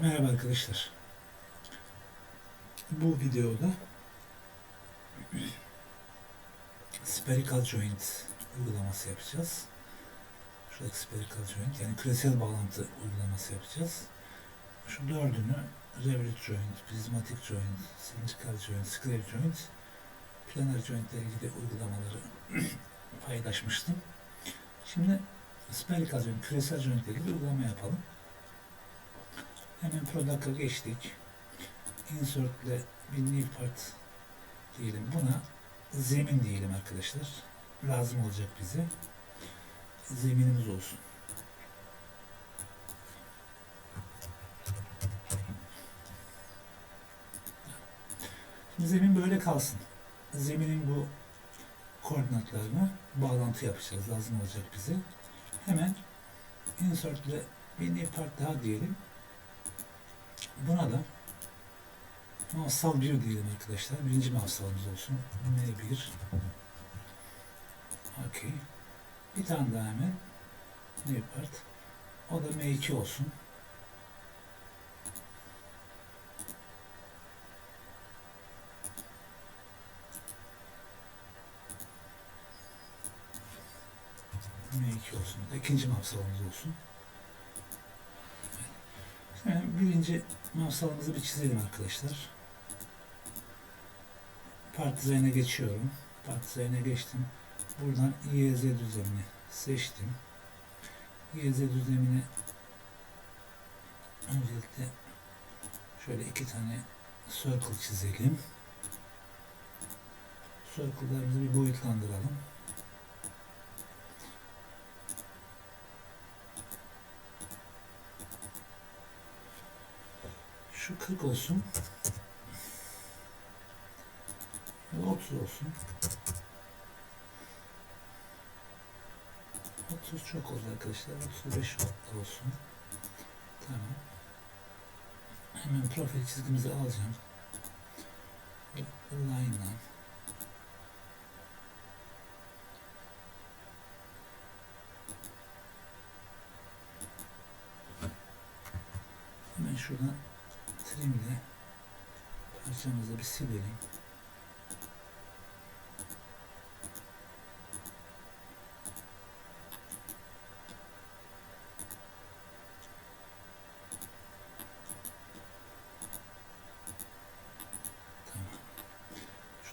Merhaba arkadaşlar. Bu videoda spherical joint uygulaması yapacağız. Şuradaki spherical joint yani küresel bağlantı uygulaması yapacağız. Şu dördünü revolute joint, prismatic joint, cylindrical joint, square joint, planar joint ile ilgili uygulamaları paylaşmıştım. Şimdi spherical joint, küresel joint ile ilgili uygulama yapalım. Hemen product'a geçtik. Insert ile bir part diyelim. Buna zemin diyelim arkadaşlar. Lazım olacak bize. Zeminimiz olsun. Şimdi zemin böyle kalsın. Zeminin bu koordinatlarına bağlantı yapacağız. Lazım olacak bize. Hemen insert ile bir part daha diyelim. Buna da mafsal 1 diyelim arkadaşlar. Birinci mafsalımız olsun. M1 Okey. Bir tane daha hemen new part. O da M2 olsun. M2 olsun. İkinci mafsalımız olsun. Birinci mafsalımızı bir çizelim arkadaşlar. Part düzenine geçiyorum. Part düzenine geçtim. Buradan YZ düzenini seçtim. YZ düzenini öncelikle şöyle iki tane circle çizelim. Circle'larımızı bir boyutlandıralım. Şu 40 olsun. Bu 30 olsun. 30 çok oldu arkadaşlar. 35 olsun. Tamam. Hemen profil çizgimizi alacağım. Line'dan. Hemen şuradan trimle parçamızı bir silelim.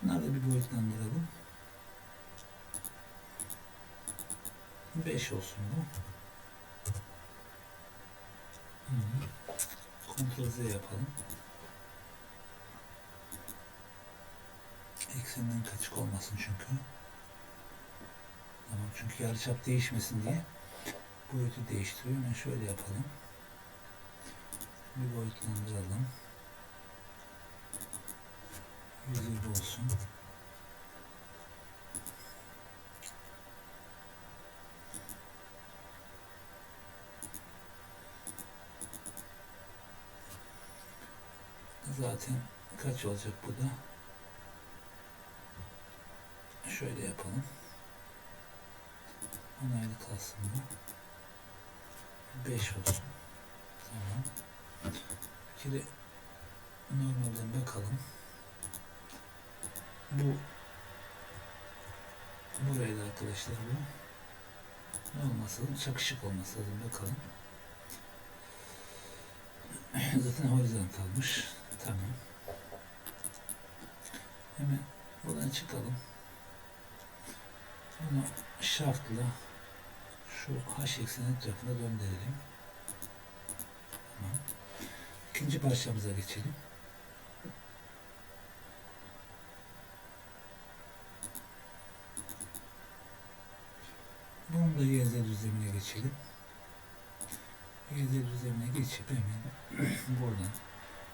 Tamam. Da bir boyutlandıralım. 5 olsun bu. Ctrl Z yapalım. Eksenden kaçık olmasın çünkü. Tamam çünkü yarıçap değişmesin diye boyutu değiştiriyor. Hemen şöyle yapalım. Bir boyutlandıralım. 120 olsun. Zaten kaç olacak bu da? Şöyle yapalım. Onaylı kalsın bu. 5 olsun. Tamam. Bir kere normalden bakalım. Bu buraydı arkadaşlar bu. Ne olması lazım? Çakışık olması lazım. Bakalım. Zaten horizontalmış. Tamam. Hemen buradan çıkalım. Bunu şartla şu h ekseni etrafına döndürelim. Tamam. İkinci parçamıza geçelim. Bunun da YZ düzlemine geçelim. YZ düzlemine geçip hemen buradan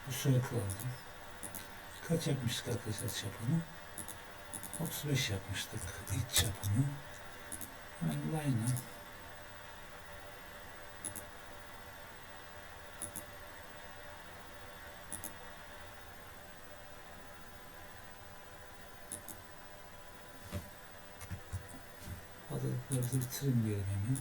bu circle aldım. Kaç yapmıştık arkadaşlar çapını? 35 yapmıştık iç çapını. Hemen line'a fazlalıklarımızı bir trimleyelim hemen.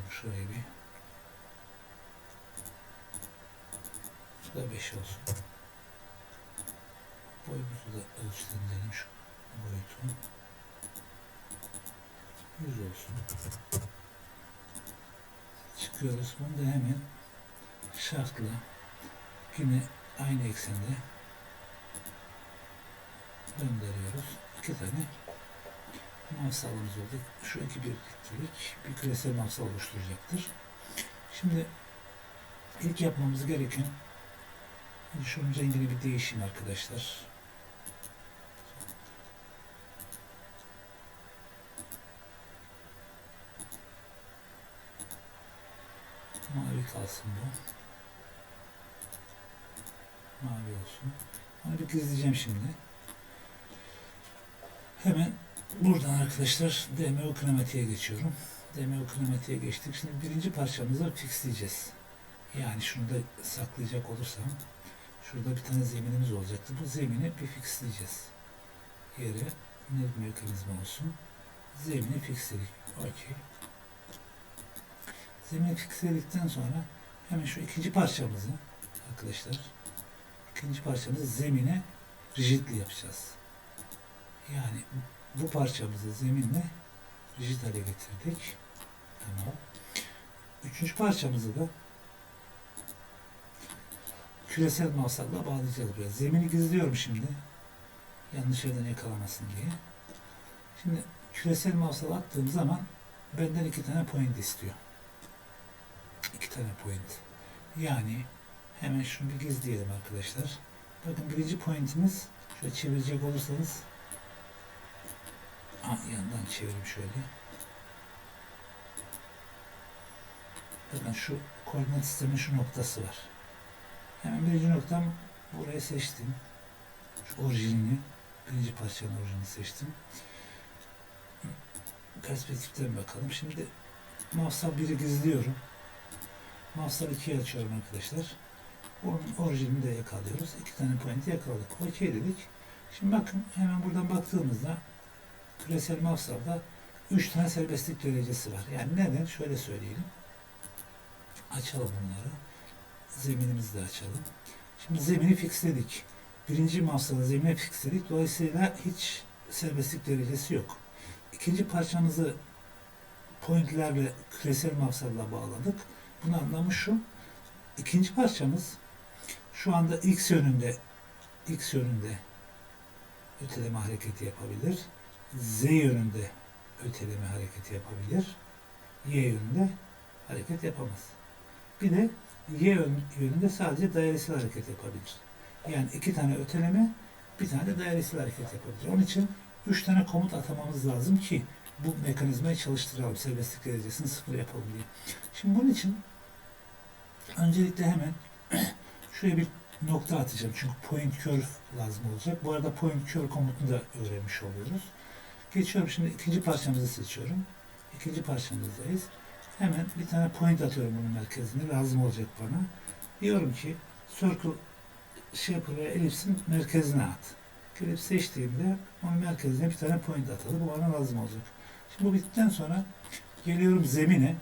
Boyutlandıralım şurayı bir. Bu da 5 olsun. Boyumuzu da ölçülendirelim şu boyutu. 100 olsun. Çıkıyoruz. Bunu da hemen şartla yine aynı eksende gönderiyoruz. İki tane mafsalımız oldu. Şu iki birliktelik bir küresel mafsal oluşturacaktır. Şimdi ilk yapmamız gereken şunun rengini bir değişim arkadaşlar. Mavi kalsın bu. Mavi olsun. Onu bir gizleyeceğim şimdi. Hemen buradan arkadaşlar DMO klimatiğe geçiyorum. DMO klimatiğe geçtik. Şimdi birinci parçamızı fixleyeceğiz. Yani şunu da saklayacak olursam şurada bir tane zeminimiz olacaktı. Bu zemini bir fixleyeceğiz. Yere net mekanizma olsun. Zemini fixledik. Okey. Zemini fixledikten sonra hemen şu ikinci parçamızı arkadaşlar ikinci parçamızı zemine rigidli yapacağız. Yani bu parçamızı zeminle rigid hale getirdik. Tamam. Üçüncü parçamızı da küresel mafsalla bağlayacağız buraya. Zemini gizliyorum şimdi. Yanlış yerden yakalamasın diye. Şimdi küresel mafsal attığım zaman benden iki tane point istiyor. İki tane point. Yani hemen şunu bir gizleyelim arkadaşlar. Bakın birinci pointimiz şöyle çevirecek olursanız Ha, yandan çevireyim şöyle. Bakın şu koordinat sistemin şu noktası var. Hemen birinci noktam burayı seçtim. Şu orijinini, birinci parçanın orijinini seçtim. Perspektiften bakalım. Şimdi mafsal 1'i gizliyorum. Mafsal 2'yi açıyorum arkadaşlar. Onun orijinini de yakalıyoruz. İki tane pointi yakaladık. Okey dedik. Şimdi bakın hemen buradan baktığımızda küresel mafsalda 3 tane serbestlik derecesi var. Yani neden? Şöyle söyleyelim. Açalım bunları. Zeminimizi de açalım. Şimdi zemini fixledik. Birinci mafsala zemine fixledik. Dolayısıyla hiç serbestlik derecesi yok. İkinci parçamızı pointlerle küresel mafsalla bağladık. Bunun anlamı şu. İkinci parçamız şu anda x yönünde x yönünde öteleme hareketi yapabilir. Z yönünde öteleme hareketi yapabilir. Y yönünde hareket yapamaz. Bir de Y yönünde sadece dairesel hareket yapabilir. Yani iki tane öteleme, bir tane de dairesel hareket yapabilir. Onun için üç tane komut atamamız lazım ki bu mekanizmayı çalıştıralım. Serbestlik derecesini sıfır yapalım diye. Şimdi bunun için öncelikle hemen şuraya bir nokta atacağım. Çünkü point curve lazım olacak. Bu arada point curve komutunu da öğrenmiş oluyoruz. Geçiyorum şimdi ikinci parçamızı seçiyorum. İkinci parçamızdayız. Hemen bir tane point atıyorum bunun merkezine. Lazım olacak bana. Diyorum ki circle shaper ve elipsin merkezine at. Elips seçtiğimde onun merkezine bir tane point atalım. Bu bana lazım olacak. Şimdi bu bittikten sonra geliyorum zemine.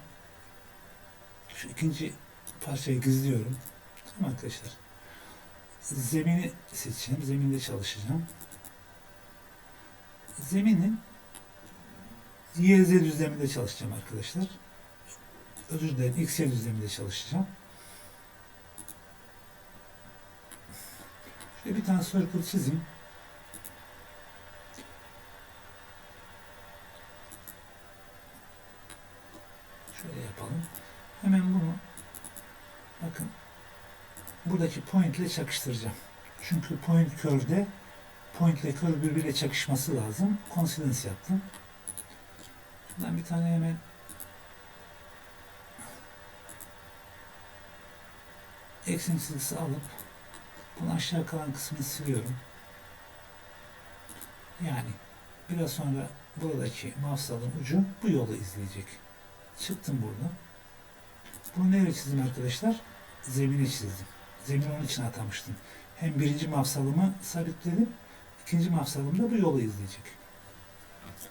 Şu ikinci parçayı gizliyorum. Tamam arkadaşlar. Zemini seçeceğim. Zeminde çalışacağım zeminin YZ düzleminde çalışacağım arkadaşlar. Özür dilerim. XY düzleminde çalışacağım. Şöyle bir tane circle çizeyim. Şöyle yapalım. Hemen bunu bakın buradaki point ile çakıştıracağım. Çünkü point curve'de point ile curve birbiriyle çakışması lazım. Coincidence yaptım. Şuradan bir tane hemen eksen çizgisi alıp bunu aşağı kalan kısmını siliyorum. Yani biraz sonra buradaki mafsalın ucu bu yolu izleyecek. Çıktım buradan. Bunu nereye çizdim arkadaşlar? Zemine çizdim. Zemin onun için atamıştım. Hem birinci mafsalımı sabitledim İkinci mafsalımda bu yolu izleyecek.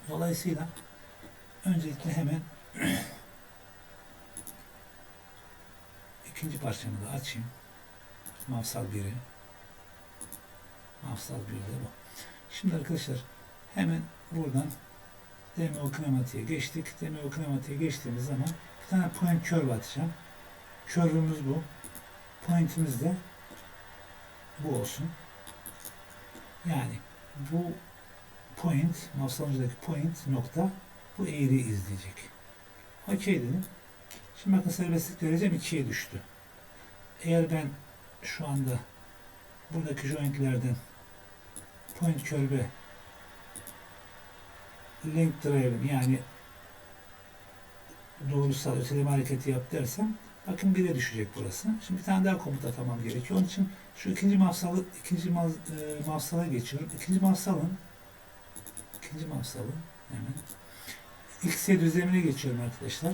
Dolayısıyla öncelikle hemen İkinci parçamı da açayım. Mafsal 1'i. Mafsal 1 de bu. Şimdi arkadaşlar hemen buradan Demokramatiğe geçtik. Demokramatiğe geçtiğimiz zaman bir tane point curve atacağım. Curve'ümüz bu. Point'imiz de bu olsun. Yani bu point, mafsalımızdaki point nokta bu eğriyi izleyecek. Okey dedim. Şimdi bakın serbestlik derecem 2'ye düştü. Eğer ben şu anda buradaki jointlerden point curve'e link drive'ım yani doğrusal öteleme hareketi yap dersem bakın 1'e düşecek burası. Şimdi bir tane daha komut atamam gerekiyor. Onun için şu ikinci mafsalı ikinci maz, e, mafsala geçiyorum. İkinci mafsalın ikinci mafsalın hemen x'e düzlemine geçiyorum arkadaşlar.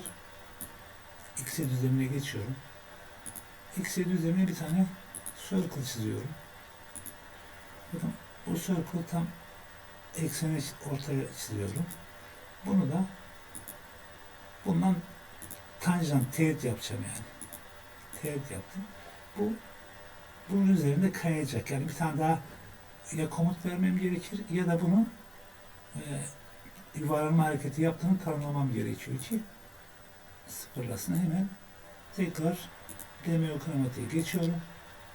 x'e düzlemine geçiyorum. x'e düzlemine bir tane circle çiziyorum. Bakın bu circle tam ekseni ortaya çiziyorum. Bunu da bundan tanjant teğet yapacağım yani. Teğet yaptım. Bu bunun üzerinde kayacak. Yani bir tane daha ya komut vermem gerekir ya da bunu e, yuvarlama hareketi yaptığını tanımlamam gerekiyor ki sıfırlasın hemen tekrar demiyokramatiğe geçiyorum.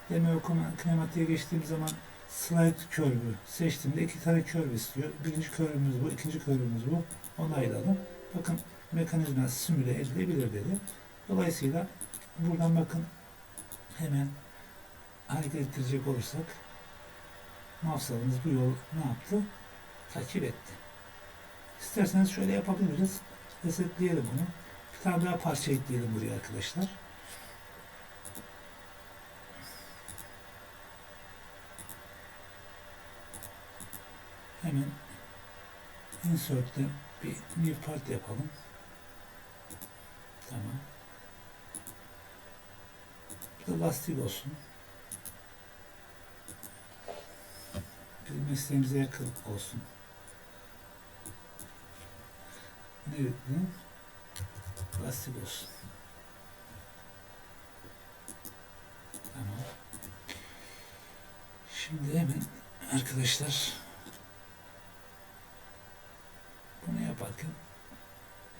Demiyokramatiğe geçtiğim zaman slide curve'ü seçtiğimde iki tane curve istiyor. Birinci curve'ümüz bu, ikinci curve'ümüz bu. Onayladım. Bakın mekanizma simüle edilebilir dedi. Dolayısıyla buradan bakın hemen hareket ettirecek olursak mafsalımız bu yol ne yaptı? Takip etti. İsterseniz şöyle yapabiliriz. Resetleyelim bunu. Bir tane daha parça ekleyelim buraya arkadaşlar. Hemen insert'te bir new part yapalım. Tamam. Bu da lastik olsun. Bizim mesleğimize yakın olsun. Ne dedim? Lastik olsun. Tamam. Şimdi hemen arkadaşlar bunu yaparken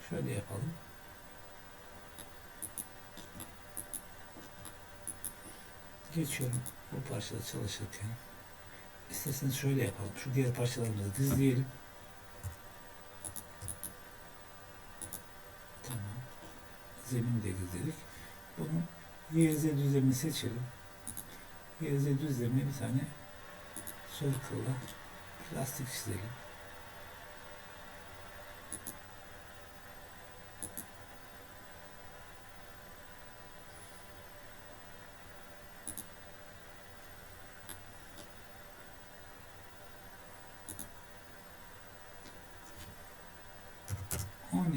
şöyle yapalım. Geçiyorum bu parçada çalışırken. İsterseniz şöyle yapalım. Şu diğer parçalarımızı dizleyelim. Tamam. Zemini de gizledik. Bunun YZ düzlemini seçelim. YZ düzlemine bir tane circle'la plastik çizelim.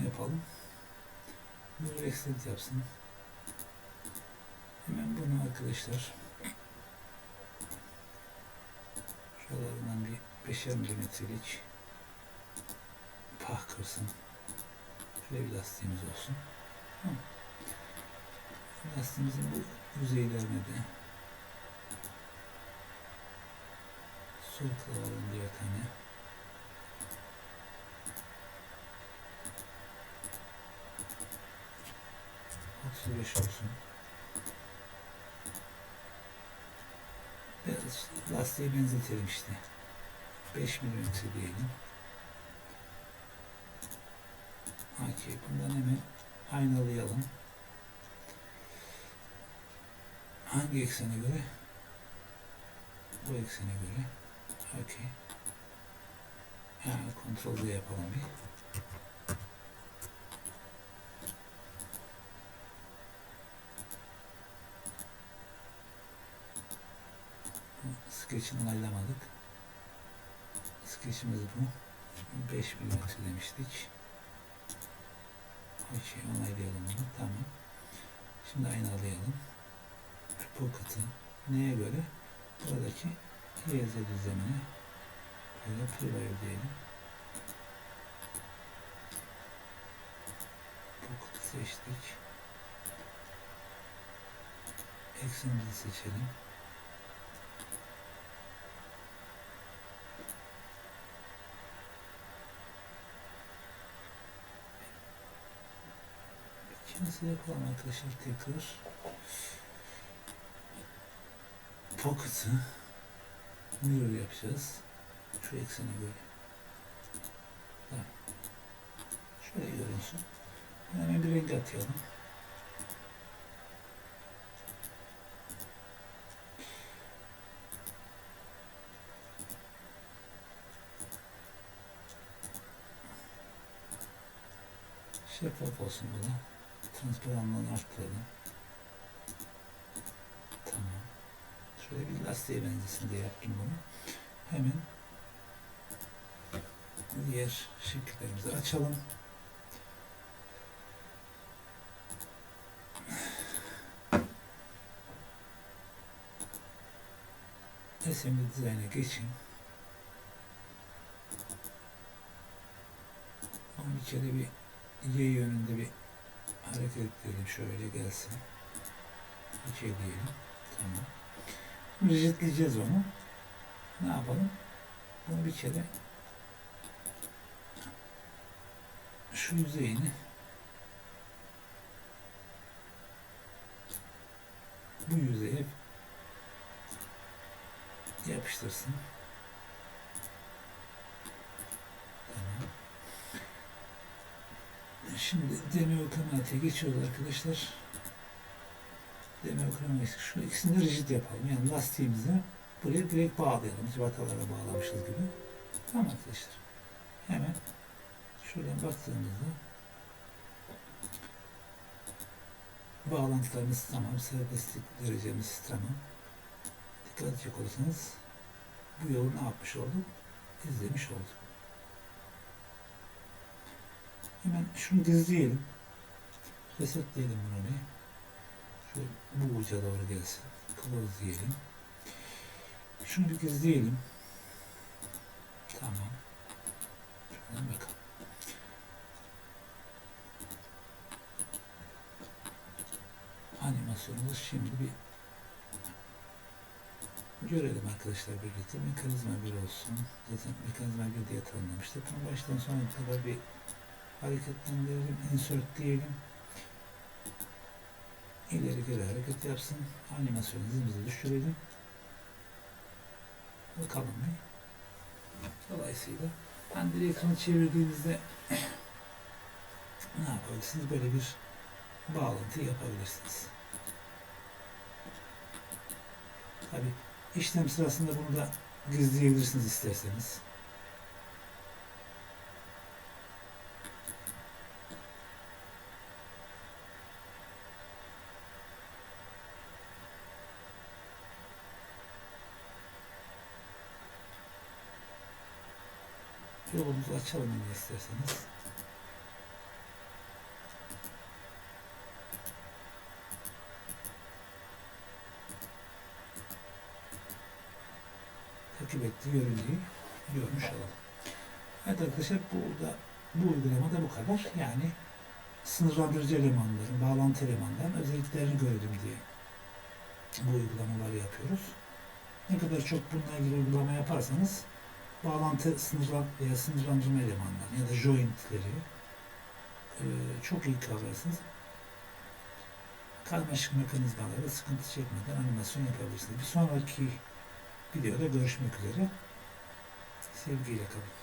Yapalım. Böyle extend yapsın. Hemen bunu arkadaşlar şuralarından bir 5'er milimetrelik pah kırsın. Şöyle bir lastiğimiz olsun. Tamam. Lastiğimizin bu yüzeylerine de circle alalım diye tane. Otuz beş olsun. Biraz lastiğe benzetelim işte. 5 milimetre diyelim. Okey. Bundan hemen aynalayalım. Hangi eksene göre? Bu eksene göre. Okey. Yani kontrol Z yapalım bir. Sketch'ini onaylamadık. Sketch'imiz bu. 5 mm demiştik. Okey onaylayalım bunu. Tamam. Şimdi aynalayalım. Pocket'ı neye göre? Buradaki YZ düzlemine böyle preview diyelim. Pocket'ı seçtik. eksenimizi seçelim. İkincisi yapalım arkadaşlar tekrar. Pocket'ı mirror yapacağız. Şu eksene. Tamam. Şöyle görünsün. Hemen bir renk atayalım. Şeffaf olsun bu da. Transparanlığını arttıralım. Tamam. Şöyle bir lastiğe benzesin diye yaptım bunu. Hemen diğer şekillerimizi açalım. Design'a geçeyim. Ama bir kere bir Y yönünde bir hareket edelim. Şöyle gelsin. Bir şey diyelim. Tamam. Şimdi rijitleyeceğiz onu. Ne yapalım? Bunu bir kere şu yüzeyini bu yüzeye yapıştırsın. Şimdi deme otomatiğe geçiyoruz arkadaşlar. Deme otomatiğe şu ikisini rigid yapalım. Yani lastiğimizi buraya direkt bağlayalım. Civatalara bağlamışız gibi. Tamam arkadaşlar. Hemen şuradan baktığımızda bağlantılarımız tamam. Serbestlik derecemiz tamam. Dikkat edecek olursanız bu yolu ne yapmış olduk? İzlemiş olduk. Hemen şunu gizleyelim. Resetleyelim bunu bir. Şöyle bu uca doğru gelsin. Close diyelim. Şunu bir gizleyelim. Tamam. Şuradan bakalım. Animasyonumuz şimdi bir görelim arkadaşlar birlikte. Mekanizma bir olsun. Zaten mekanizma bir diye tanımlamıştık. Bunu baştan sona kadar bir hareketlendirelim. Insert diyelim. İleri geri hareket yapsın. Animasyon hızımızı düşürelim. Bakalım bir. Dolayısıyla hani direksiyonu çevirdiğinizde ne yapabilirsiniz? Böyle bir bağlantı yapabilirsiniz. Tabi işlem sırasında bunu da gizleyebilirsiniz isterseniz. Yolumuzu açalım yine isterseniz. takip ettiği görüntüyü görmüş olalım. Evet arkadaşlar burada bu uygulamada bu kadar. Yani sınırlandırıcı elemanların, bağlantı elemanların özelliklerini görelim diye bu uygulamaları yapıyoruz. Ne kadar çok bununla ilgili uygulama yaparsanız bağlantı sınırlan veya sınırlandırma elemanları ya da jointleri e, çok iyi kavrarsınız. Karmaşık mekanizmalarda sıkıntı çekmeden animasyon yapabilirsiniz. Bir sonraki videoda görüşmek üzere. Sevgiyle kalın.